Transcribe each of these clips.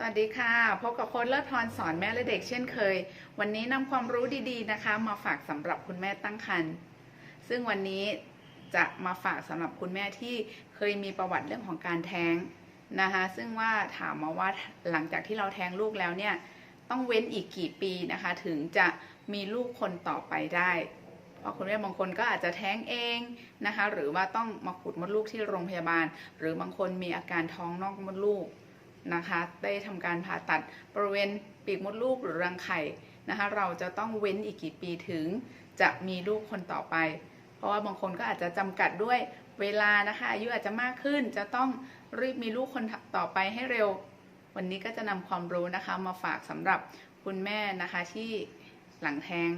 สวัสดีค่ะ พบกับโค้ดเลิศพรสอนแม่และเด็กเช่นเคย วันนี้นำความรู้ดีๆนะคะ มาฝากสำหรับคุณแม่ตั้งครรภ์ซึ่งวันนี้จะมาฝากสำหรับคุณแม่ที่เคยมีประวัติเรื่องของการแท้งนะคะ ซึ่งว่าถามมาว่าหลังจากที่เราแท้งลูกแล้วเนี่ย ต้องเว้นอีกกี่ปีนะคะ ถึงจะมีลูกคนต่อไปได้ เพราะคุณแม่บางคนก็อาจจะแท้งเองนะคะ หรือว่าต้องมาขุดมดลูกที่โรงพยาบาล หรือบางคนมีอาการท้องนอกมดลูก นะคะได้ทำการผ่าตัดบริเวณปีกมดลูกหรือรังไข่นะคะเราจะต้องเว้นอีกกี่ปีถึงจะมีลูกคนต่อไป เพราะว่าบางคนก็อาจจะจำกัดด้วยเวลานะคะอายุอาจจะมากขึ้นจะต้องรีบมีลูกคนต่อไปให้เร็ว วันนี้ก็จะนำความรู้นะคะมาฝากสำหรับคุณแม่นะคะที่หลังแทง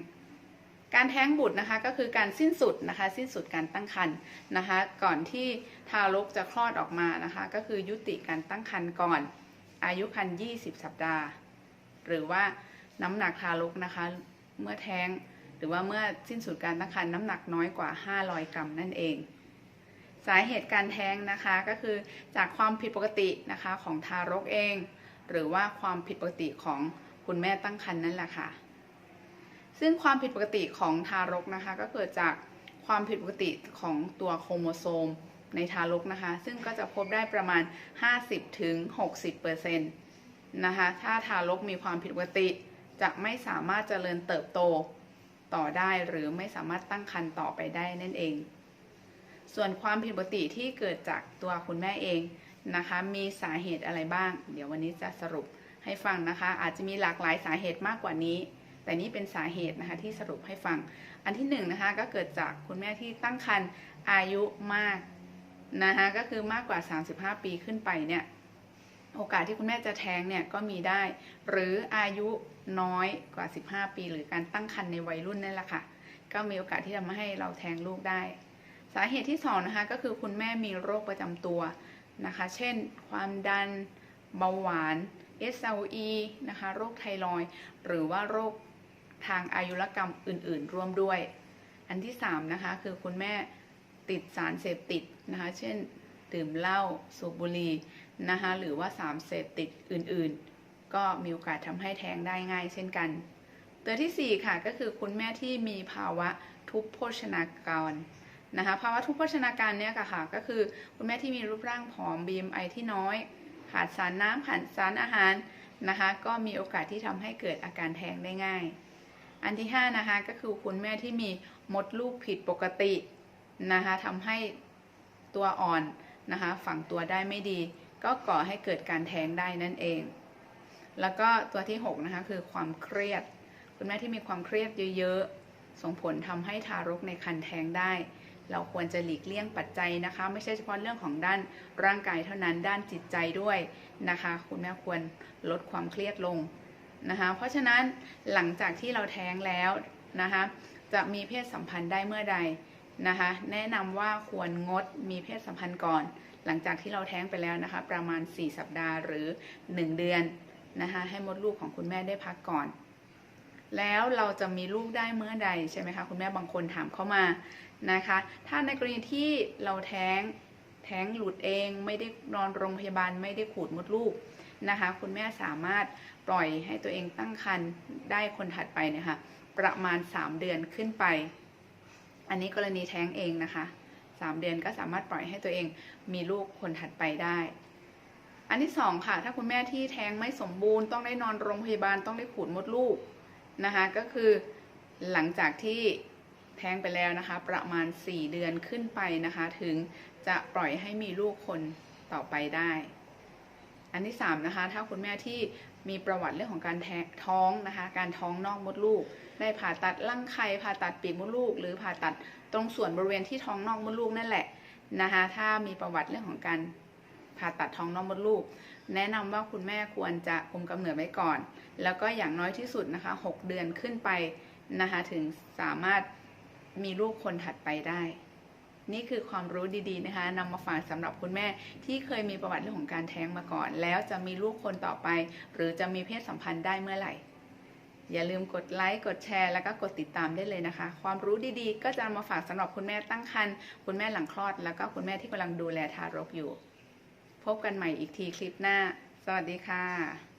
การแท้งบุตรนะคะก็คือการสิ้นสุดนะคะ สิ้นสุดการตั้งครรภ์นะคะ ก่อนที่ทารกจะคลอดออกมานะคะ ก็คือยุติการตั้งครรภ์ก่อน อายุครรภ์20 สัปดาห์ หรือว่าน้ำหนักทารกนะคะ เมื่อแท้งหรือว่าเมื่อสิ้นสุดการตั้งครรภ์น้ำหนักน้อยกว่า 500 กรัมนั่นเอง สาเหตุการแท้งนะคะก็คือจากความผิดปกตินะคะของทารกเอง หรือว่าความผิดปกติของคุณแม่ตั้งครรภ์นั่นแหละค่ะ ซึ่งความผิดปกติของทารกนะคะ ก็เกิดจากความผิดปกติของตัวโครโมโซมในทารกนะคะ ซึ่งก็จะพบได้ประมาณ 50ถึง60เปอร์เซ็นต์นะคะ ถ้าทารกมีความผิดปกติ จะไม่สามารถเจริญเติบโตต่อได้หรือไม่สามารถตั้งครรภ์ต่อไปได้นั่นเอง ส่วนความผิดปกติที่เกิดจากตัวคุณแม่เองนะคะ มีสาเหตุอะไรบ้าง เดี๋ยววันนี้จะสรุปให้ฟังนะคะ อาจจะมีหลากหลายสาเหตุมากกว่านี้ แต่นี่เป็นสาเหตุนะคะที่สรุปให้ฟัง อันที่หนึ่งนะคะก็เกิดจากคุณแม่ที่ตั้งครรภ์อายุมากนะคะก็คือมากกว่า 35 ปีขึ้นไปเนี่ยโอกาสที่คุณแม่จะแท้งเนี่ยก็มีได้ หรืออายุน้อยกว่า 15 ปี หรือการตั้งครรภ์ในวัยรุ่นนั่นแหละค่ะก็มีโอกาสที่จะมาให้เราแท้งลูกได้ สาเหตุที่สองนะคะก็คือคุณแม่มีโรคประจำตัวนะคะ เช่น ความดันเบาหวาน SLE นะคะ โรคไทรอยหรือว่าโรค ทางอายุรกรรมอื่น ๆ ร่วมด้วย อันที่สามนะคะคือคุณแม่ติดสารเสพติดนะคะ เช่น ดื่มเหล้าสูบบุหรี่นะคะหรือว่าสารเสพติดอื่น ๆ ก็มีโอกาสทำให้แท้งได้ง่าย เช่นกัน ตัวที่สี่ค่ะก็คือคุณแม่ที่มีภาวะทุพโภชนาการนะคะภาวะทุพโภชนาการเนี่ยค่ะค่ะก็คือคุณแม่ที่มีรูปร่างผอม BMI ที่น้อย ขาดสารน้ำขาดสารอาหารนะคะ ก็มีโอกาสที่ทำให้เกิดอาการแท้งได้ง่าย อันที่ 5 นะคะ ก็คือคุณแม่ที่มีมดลูกผิดปกตินะคะทำให้ตัวอ่อนนะคะฝังตัวได้ไม่ดี ก็ก่อให้เกิดการแท้งได้นั่นเอง แล้วก็ตัวที่ 6 นะคะ คือความเครียด คุณแม่ที่มีความเครียดเยอะๆ ส่งผลทำให้ทารกในครรภ์แท้งได้ เราควรจะหลีกเลี่ยงปัจจัยนะคะ ไม่ใช่เฉพาะเรื่องของด้านร่างกายเท่านั้นด้านจิตใจด้วยนะคะ คุณแม่ควรลดความเครียดลง นะคะ เพราะฉะนั้นหลังจากที่เราแท้งแล้วนะคะ จะมีเพศสัมพันธ์ได้เมื่อใดนะคะ แนะนำว่าควรงดมีเพศสัมพันธ์ก่อน หลังจากที่เราแท้งไปแล้วนะคะ ประมาณ 4 สัปดาห์หรือ 1 เดือนนะคะให้มดลูกของคุณแม่ได้พักก่อน แล้วเราจะมีลูกได้เมื่อใดใช่ไหมคะคุณแม่บางคนถามเข้ามานะคะ ถ้าในกรณีที่เราแท้งแท้งหลุดเองไม่ได้นอนโรงพยาบาลไม่ได้ขูดมดลูก นะคะ คุณแม่สามารถปล่อยให้ตัวเองตั้งครรภ์ได้คนถัดไปเนะคะประมาณ 3 เดือนขึ้นไป อันนี้กรณีแท้งเองนะคะ 3 เดือนก็สามารถปล่อยให้ตัวเองมีลูกคนถัดไปได้ อันที่สองค่ะ ถ้าคุณแม่ที่แท้งไม่สมบูรณ์ต้องได้นอนโรงพยาบาลต้องได้ขูดมดลูกนะคะก็คือหลังจากที่แท้งไปแล้วนะคะ ประมาณ 4 เดือนขึ้นไปนะคะ ถึงจะปล่อยให้มีลูกคนต่อไปได้ อันที่3นะคะถ้าคุณแม่ที่มีประวัติเรื่องของการแท้งท้องนะคะ การท้องนอกมดลูก ได้ผ่าตัดรังไข่ผ่าตัดปีกมดลูก หรือผ่าตัดตรงส่วนบริเวณที่ท้องนอกมดลูกนั่นแหละนะคะถ้ามีประวัติเรื่องของการผ่าตัดท้องนอกมดลูก แนะนำว่าคุณแม่ควรจะคุมกำเนิดไว้ก่อน แล้วก็อย่างน้อยที่สุดนะคะ 6 เดือนขึ้นไปนะคะถึงสามารถมีลูกคนถัดไปได้ นี่คือความรู้ดีๆนะคะนำมาฝากสำหรับคุณแม่ที่เคยมีประวัติเรื่องของการแท้งมาก่อน แล้วจะมีลูกคนต่อไป หรือจะมีเพศสัมพันธ์ได้เมื่อไหร่ อย่าลืมกดไลค์กดแชร์แล้วก็กดติดตามได้เลยนะคะ ความรู้ดีๆ ก็จะนำมาฝากสำหรับคุณแม่ตั้งครรภ์คุณแม่หลังคลอด แล้วก็คุณแม่ที่กำลังดูแลทารกอยู่ พบกันใหม่อีกทีคลิปหน้า สวัสดีค่ะ